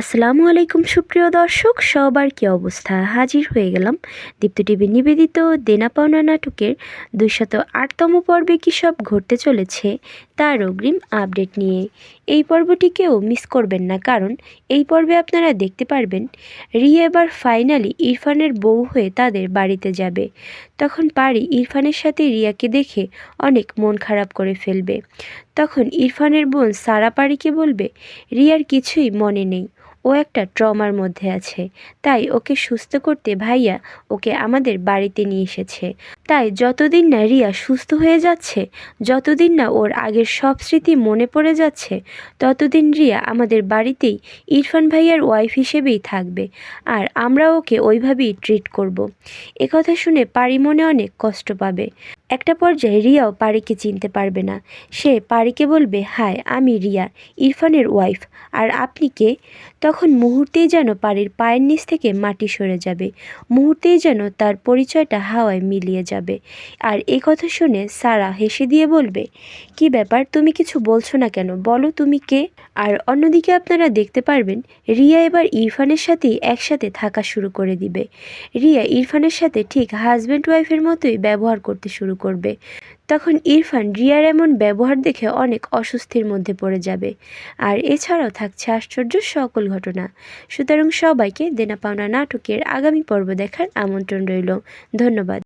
আসসালামু আলাইকুম সুপ্রিয় দর্শক, সবার কি অবস্থা? হাজির হয়ে গেলাম দীপ্ত টিভি নিবেদিত দেনা পাওনা নাটকের দুইশত আটতম পর্বে কী সব ঘটতে চলেছে তার অগ্রিম আপডেট নিয়ে। এই পর্বটিকেও মিস করবেন না, কারণ এই পর্বে আপনারা দেখতে পারবেন রিয়া এবার ফাইনালি ইরফানের বউ হয়ে তাদের বাড়িতে যাবে। তখন পারি ইরফানের সাথে রিয়াকে দেখে অনেক মন খারাপ করে ফেলবে। তখন ইরফানের বোন সারা পারিকে বলবে, রিয়ার কিছুই মনে নেই। ও একটা ট্রমার মধ্যে আছে। তাই ওকে সুস্থ করতে ভাইয়া ওকে আমাদের বাড়িতে নিয়ে এসেছে। তাই যতদিন না রিয়া সুস্থ হয়ে যাচ্ছে, যতদিন না ওর আগের সব স্মৃতি মনে পড়ে যাচ্ছে, ততদিন রিয়া আমাদের বাড়িতেই ইরফান ভাইয়ার ওয়াইফ হিসেবেই থাকবে। আর আমরা ওকে ওইভাবেই ট্রিট করব। একথা শুনে পারি মনে অনেক কষ্ট পাবে। একটা পর্যায়ে রিয়াও পারিকে চিনতে পারবে না। সে পারিকে বলবে হায় আমি রিয়া, ইরফানের ওয়াইফ। আর আপনি কে? তখন মুহূর্তেই যেন পারির পায়ের নিচ থেকে মাটি সরে যাবে। মুহূর্তেই যেন তার পরিচয়টা হাওয়ায় মিলিয়ে যাবে। আর এই কথা শুনে সারা হেসে দিয়ে বলবে, কি ব্যাপার, তুমি কিছু বলছো না কেন? বলো তুমি কে? আর অন্যদিকে আপনারা দেখতে পারবেন, রিয়া এবার ইরফানের সাথেই একসাথে থাকা শুরু করে দিবে। রিয়া ইরফানের সাথে ঠিক হাজব্যান্ড ওয়াইফের মতোই ব্যবহার করতে শুরু করবে। তখন ইরফান রিয়ার এমন ব্যবহার দেখে অনেক অস্বস্তির মধ্যে পড়ে যাবে। আর এছাড়াও থাকছে আশ্চর্য সকল ঘটনা। সুতরাং সবাইকে দেনা পাওনা নাটকের আগামী পর্ব দেখার আমন্ত্রণ রইল। ধন্যবাদ।